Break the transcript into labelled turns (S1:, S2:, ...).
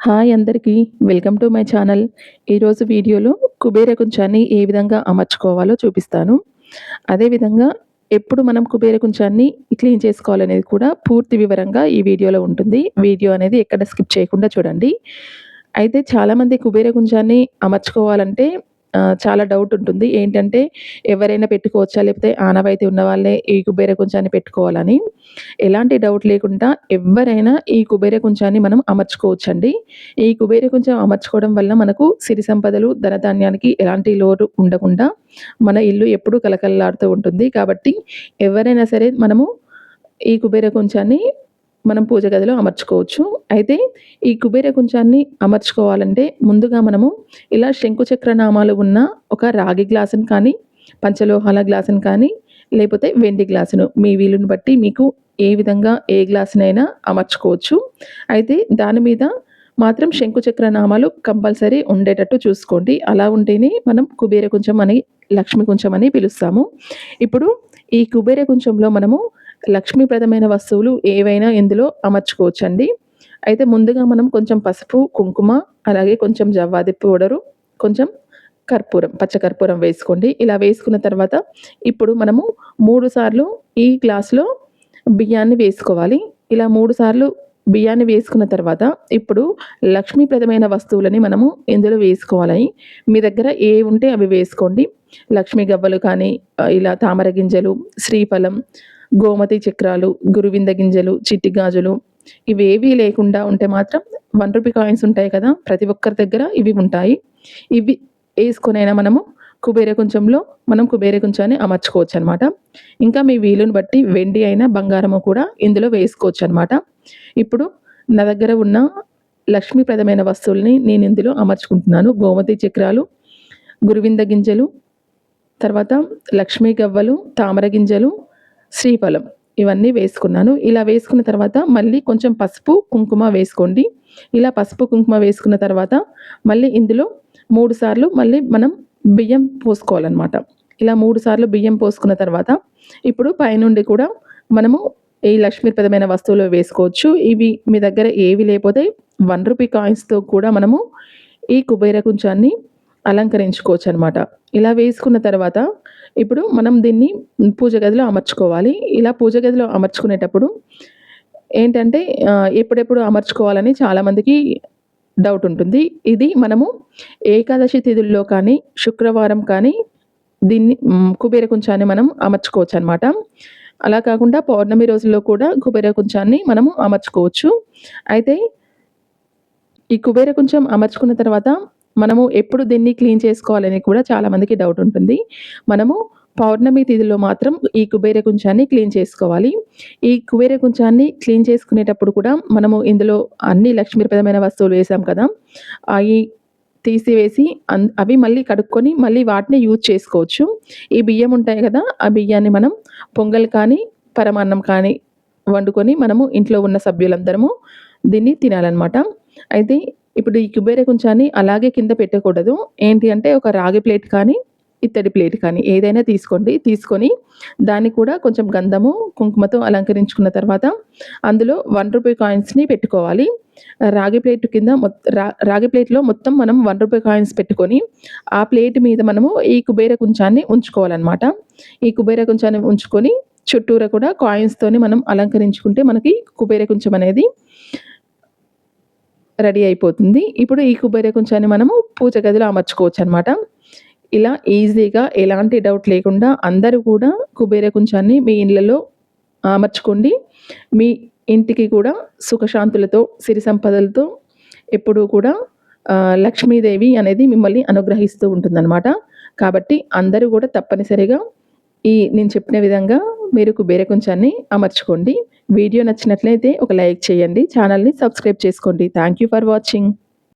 S1: Hi అందరికీ welcome to my channel. ఈరోజు వీడియోలో కుబేర కుంచాన్ని ఏ విధంగా అమర్చుకోవాలో చూపిస్తాను. అదేవిధంగా ఎప్పుడు మనం కుబేర కుంచాన్ని క్లీన్ చేసుకోవాలనేది కూడా పూర్తి వివరంగా ఈ వీడియోలో ఉంటుంది. వీడియో అనేది ఎక్కడ స్కిప్ చేయకుండా చూడండి. అయితే చాలామంది కుబేర కుంచాన్ని అమర్చుకోవాలంటే చాలా డౌట్ ఉంటుంది. ఏంటంటే ఎవరైనా పెట్టుకోవచ్చా? లేకపోతే ఆనవాయితీ ఉన్న వాళ్ళే ఈ కుబేర కుంచాన్ని పెట్టుకోవాలని. ఎలాంటి డౌట్ లేకుండా ఎవరైనా ఈ కుబేర కుంచాన్ని మనం అమర్చుకోవచ్చండి. ఈ కుబేర కుంచం అమర్చుకోవడం వల్ల మనకు సిరి సంపదలు ధనధాన్యానికి ఎలాంటి లోటు ఉండకుండా మన ఇల్లు ఎప్పుడూ కలకలలాడుతూ ఉంటుంది. కాబట్టి ఎవరైనా సరే మనము ఈ కుబేర కుంచాన్ని మనం పూజ గదిలో అమర్చుకోవచ్చు. అయితే ఈ కుబేర కుంచాన్ని అమర్చుకోవాలంటే ముందుగా మనము ఇలా శంకుచక్ర నామాలు ఉన్న ఒక రాగి గ్లాసును కానీ పంచలోహాల గ్లాసును కానీ లేకపోతే వెండి గ్లాసును మీ వీలుని బట్టి మీకు ఏ విధంగా ఏ గ్లాసునైనా అమర్చుకోవచ్చు. అయితే దాని మీద మాత్రం శంకుచక్ర నామాలు కంపల్సరీ ఉండేటట్టు చూసుకోండి. అలా ఉంటేనే మనం కుబేర కుంచం అని లక్ష్మీ కుంచం అని పిలుస్తాము. ఇప్పుడు ఈ కుబేర కుంచంలో మనము లక్ష్మీప్రదమైన వస్తువులు ఏవైనా ఇందులో అమర్చుకోవచ్చండి. అయితే ముందుగా మనం కొంచెం పసుపు కుంకుమ అలాగే కొంచెం జవ్వాది పౌడరు కొంచెం కర్పూరం పచ్చకర్పూరం వేసుకోండి. ఇలా వేసుకున్న తర్వాత ఇప్పుడు మనము మూడు సార్లు ఈ గ్లాసులో బియ్యాన్ని వేసుకోవాలి. ఇలా మూడు సార్లు బియ్యాన్ని వేసుకున్న తర్వాత ఇప్పుడు లక్ష్మీప్రదమైన వస్తువులని మనము ఇందులో వేసుకోవాలని మీ దగ్గర ఏ ఉంటే అవి వేసుకోండి. లక్ష్మీ గవ్వలు కానీ ఇలా తామర గింజలు శ్రీఫలం గోమతి చక్రాలు గురువింద గింజలు చిట్టి గాజులు ఇవేవీ లేకుండా ఉంటే మాత్రం వన్ రూపీ కాయిన్స్ ఉంటాయి కదా ప్రతి ఒక్కరి దగ్గర ఇవి ఉంటాయి. ఇవి వేసుకునైనా మనము కుబేర కుంచంలో మనం కుబేర కుంచాన్ని అమర్చుకోవచ్చు అనమాట ఇంకా మీ వీలుని బట్టి వెండి అయినా బంగారము కూడా ఇందులో వేసుకోవచ్చు అనమాట ఇప్పుడు నా దగ్గర ఉన్న లక్ష్మీప్రదమైన వస్తువుల్ని నేను ఇందులో అమర్చుకుంటున్నాను. గోమతి చక్రాలు గురువింద గింజలు తర్వాత లక్ష్మీ గవ్వలు తామర గింజలు శ్రీఫలం. ఇవన్నీ వేసుకున్నాను. ఇలా వేసుకున్న తర్వాత మళ్ళీ కొంచెం పసుపు కుంకుమ వేసుకోండి. ఇలా పసుపు కుంకుమ వేసుకున్న తర్వాత మళ్ళీ ఇందులో మూడు సార్లు మళ్ళీ మనం బియ్యం పోసుకోవాలన్నమాట. ఇలా మూడు సార్లు బియ్యం పోసుకున్న తర్వాత ఇప్పుడు పైనుండి కూడా మనము ఈ లక్ష్మీప్రదమైన వస్తువులు వేసుకోవచ్చు. ఇవి మీ దగ్గర ఏవి లేకపోతే వన్ రూపీ కాయిన్స్తో కూడా మనము ఈ కుబేర కుంచాన్ని అలంకరించుకోవచ్చు అనమాట ఇలా వేసుకున్న తర్వాత ఇప్పుడు మనం దీన్ని పూజ గదిలో అమర్చుకోవాలి. ఇలా పూజ గదిలో అమర్చుకునేటప్పుడు ఏంటంటే ఎప్పుడెప్పుడు అమర్చుకోవాలని చాలామందికి డౌట్ ఉంటుంది. ఇది మనము ఏకాదశి తిథుల్లో కానీ శుక్రవారం కానీ దీన్ని కుబేర కుంచాన్ని మనం అమర్చుకోవచ్చు అనమాట అలా కాకుండా పౌర్ణమి రోజుల్లో కూడా కుబేర కుంచాన్ని మనము అమర్చుకోవచ్చు. అయితే ఈ కుబేర కుంచం అమర్చుకున్న తర్వాత మనము ఎప్పుడు దీన్ని క్లీన్ చేసుకోవాలని కూడా చాలామందికి డౌట్ ఉంటుంది. మనము పౌర్ణమి తిథిలో మాత్రం ఈ కుబేర కుంచాన్ని క్లీన్ చేసుకోవాలి. ఈ కుబేర కుంచాన్ని క్లీన్ చేసుకునేటప్పుడు కూడా మనము ఇందులో అన్ని లక్ష్మీప్రదమైన వస్తువులు వేసాం కదా అవి తీసివేసి అన్ అవి మళ్ళీ కడుక్కొని మళ్ళీ వాటిని యూజ్ చేసుకోవచ్చు. ఈ బియ్యం ఉంటాయి కదా ఆ బియ్యాన్ని మనం పొంగల్ కానీ పరమాన్నం కానీ వండుకొని మనము ఇంట్లో ఉన్న సభ్యులందరము దీన్ని తినాలన్నమాట. అయితే ఇప్పుడు ఈ కుబేర కుంచాన్ని అలాగే కింద పెట్టకూడదు. ఏంటి అంటే ఒక రాగి ప్లేట్ కానీ ఇత్తడి ప్లేట్ కానీ ఏదైనా తీసుకోండి. తీసుకొని దాన్ని కూడా కొంచెం గంధము కుంకుమతో అలంకరించుకున్న తర్వాత అందులో వన్ రూపీ కాయిన్స్ని పెట్టుకోవాలి. రాగి ప్లేట్ కింద మొత్ రా రాగి ప్లేట్లో మొత్తం మనం వన్ రూపీ కాయిన్స్ పెట్టుకొని ఆ ప్లేట్ మీద మనము ఈ కుబేర కుంచాన్ని ఉంచుకోవాలన్నమాట. ఈ కుబేర కుంచాన్ని ఉంచుకొని చుట్టూరా కూడా కాయిన్స్తోని మనం అలంకరించుకుంటే మనకి కుబేర కుంచం అనేది రెడీ అయిపోతుంది. ఇప్పుడు ఈ కుబేర కుంచాన్ని మనము పూజ గదిలో అమర్చుకోవచ్చు అనమాట ఇలా ఈజీగా ఎలాంటి డౌట్ లేకుండా అందరూ కూడా కుబేర కుంచాన్ని మీ ఇళ్ళలో అమర్చుకోండి. మీ ఇంటికి కూడా సుఖశాంతులతో సిరి సంపదలతో ఎప్పుడూ కూడా లక్ష్మీదేవి అనేది మిమ్మల్ని అనుగ్రహిస్తూ ఉంటుందన్నమాట. కాబట్టి అందరూ కూడా తప్పనిసరిగా ఈ నేను చెప్పిన విధంగా మీరు కుబేర కుంచాన్ని అమర్చుకోండి. వీడియో నచ్చినట్లయితే ఒక లైక్ చేయండి ఛానల్ని సబ్స్క్రైబ్ చేసుకోండి. Thank you for watching